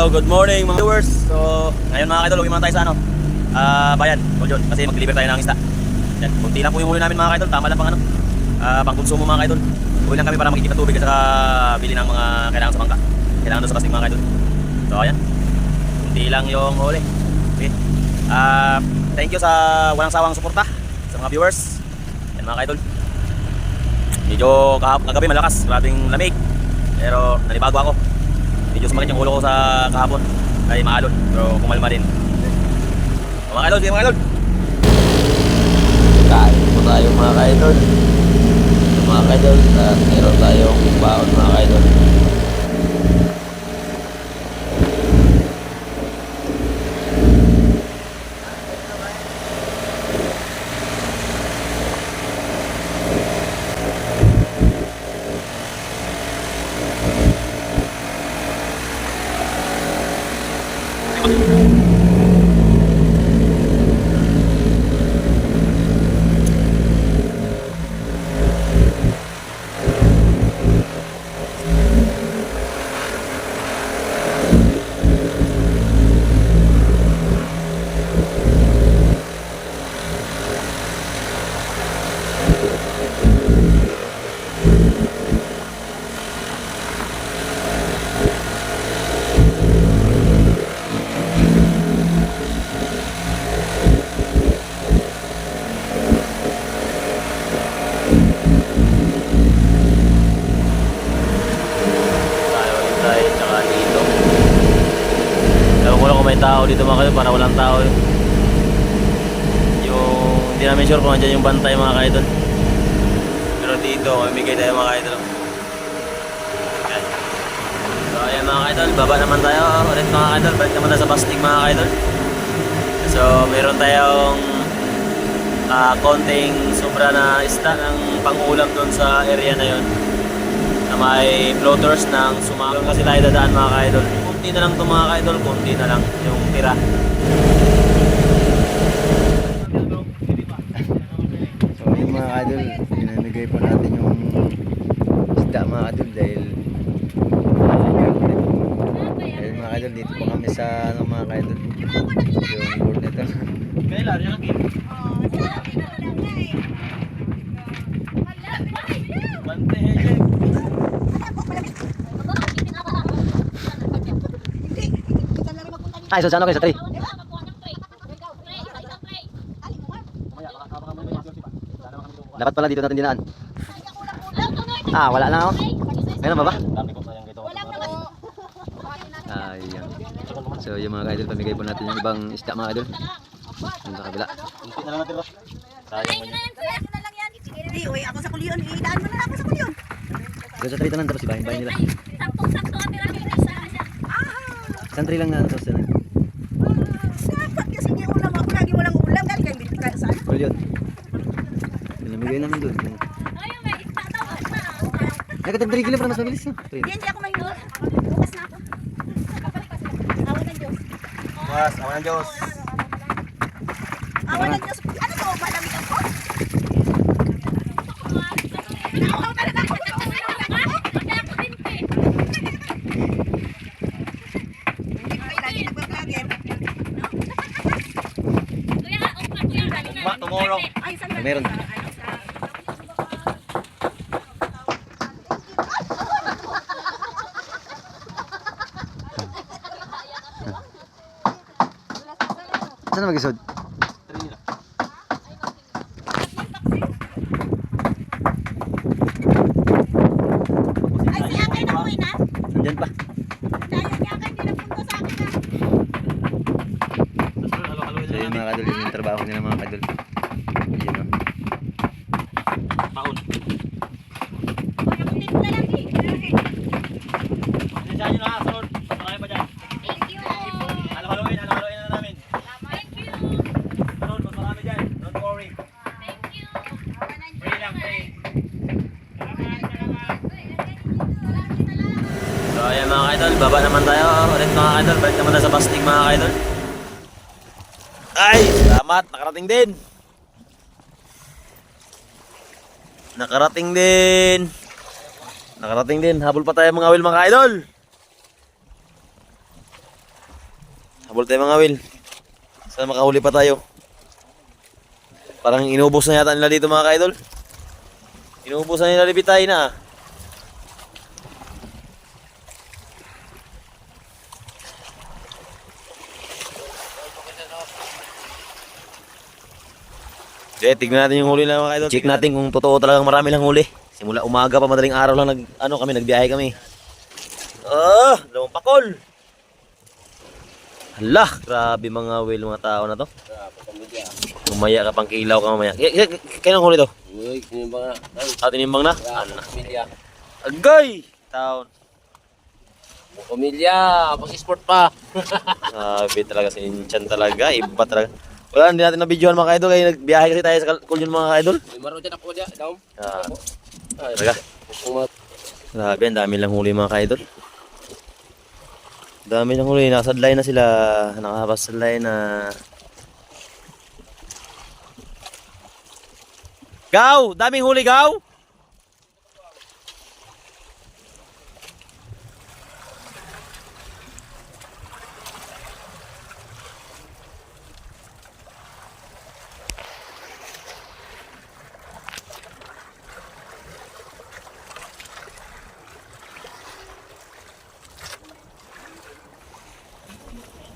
Hello, good morning mga viewers. So, ngayon mga kaidol, muna tayo sa ano? Ah, bayan, Toljon, kasi mag-deliver tayo ng isda. Yan, kunti lang po yung huli namin mga kaidol, tama lang pang ano. Ah, pang konsumo mga kaidol. Uwi lang kami para makikita tubig at saka bili ng mga kailangan sa bangka. Kailangan doon sa kasing mga kaidol. So, ayan. Kunti lang yung huli. Okay. Ah, thank you sa walang sawang suporta sa mga viewers. Yan mga kaidol. Medyo kagabi malakas, grabing lamig. Pero nanibago ako. Medyo sumakit yung ulo ko sa kahapon. Ay maalon. Pero kumalma din. So, mga sige mga kaidol. Kain po tayo mga kaidol. Mga kaidol, at meron tayong baon mga kaidol. Tao dito mga kaidol, para walang tao. eh. Yung, hindi namin sure kung andyan yung bantay mga kaidol. Dito, mamimigay tayo mga kaidol. Yan. So ayan mga kaidol, baba naman tayo ulit mga kaidol. Balik naman tayo sa Bastig mga kaidol. So meron tayong ah, konting sobra na isda ng pangulam doon sa area na yon na may floaters ng sumama. kasi tayo dadaan mga ka-idol. Kunti na lang ito mga ka-idol, kunti na lang yung tira. So mga kaidol, pinamigay po natin yung isda mga kaidol dahil dahil mga kaidol dito po kami sa ano mga kaidol yung board nito Kailan? Yung heje. ay so saan kayo sa 3 dapat pala dito natin dinaan ah wala na ako meron ba ba. Ayan. So yung mga kaidol, pamigay po natin yung ibang isda mga kaidol. Yung sa kabila. Kunti na lang natin, Ross. Sayang mo niya. Hindi, uwi ako sa kulyon. Idaan mo na lang ako sa kulyon. Doon sa tree tanan, tapos ibahin-bahin nila. Saktong-sakto kami lang yung isa. Isang tree lang na tapos na. Dapat kasi hindi ulam ako. Lagi walang ulam. Galing kayo dito kayo saan. Pinamigay namin doon. Ayun, may itatawag na. Nagkatag 3 kilo para mas mabilis. Hindi, hindi ako may Bukas na ako. Awan ng Diyos. Mas, awan ng Diyos. Awan ng Diyos. Ano to? Malamig ako? Ako talaga. Ako din, te. Hindi ko kayo lagi nagbablogger. Kuya, oh, kuya, galing na. Ma, tomorrow. Ay, saan ba? Meron. Ano, sa... Saan na mag-isod? Ay, si Akay na uwi na. Nandyan pa. Dahil si Akay hindi napunta sa akin na. Halo-halo So yung mga kadol, yun yung trabaho nila mga kadol. Yun o. Paun. Parang tip na lang eh. Pasensyahan nyo na, sunod. Marami pa dyan. Thank you. Halo-haloin, halo-haloin na namin. Thank you. Sunod, mas marami dyan. Don't worry. Thank you. Pray lang, pray. So ayan mga kaidol, baba naman tayo ulit mga kaidol. Balik naman tayo sa Bastig mga kaidol. Ay, salamat, nakarating din. Nakarating din. Nakarating din. Habol pa tayo mga will mga idol. Habol tayo mga Will. Sana makahuli pa tayo. Parang inubos na yata nila dito mga ka-idol. Inubos na nila libitay na. ah. Okay, tignan natin yung huli na mga idol. Check natin kung totoo talagang marami lang huli. Simula umaga pa madaling araw lang nag ano kami nagbiyahe kami. Ah, dalawang pakol. Hala, grabe mga whale mga tao na to. Umaya ka pang kilaw ka mamaya. Kailan huli to? Uy, kinimbang na. Ah, tinimbang na? Ano? Agay! Taon. Pamilya, pag-sport pa. Sabi talaga si Inchan talaga. Iba talaga. Wala, hindi natin na-videohan mga idol. Kaya nagbiyahe kasi tayo sa Kulyon mga idol. May maro dyan ako dyan. Daw. Ah, Ay, talaga. Grabe, ang dami lang huli mga ka-idol. Dami lang huli. Nakasadlay na sila. Nakapasadlay na. Gaw! Daming huli, Gaw!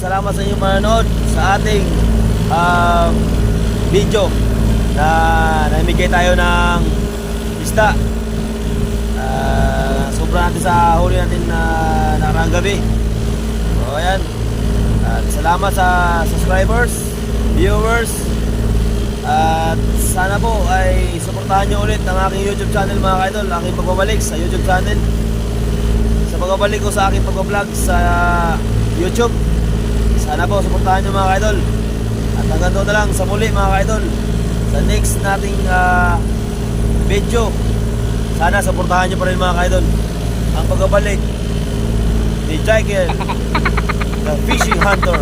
salamat sa inyong manonood sa ating um, video na namigay tayo ng isda. Uh, sobra natin sa huli natin na nakarang gabi. So, ayan. At salamat sa subscribers, viewers, at sana po ay suportahan nyo ulit ang aking YouTube channel mga idol, aking pagbabalik sa YouTube channel sa pagbabalik ko sa aking pag-vlog sa YouTube. Sana po suportahan nyo mga idol. At hanggang doon na lang sa muli mga idol. Sa next nating ah, video. Sana suportahan nyo pa rin mga idol. Ang pagbabalik ni Jaikel, the fishing hunter.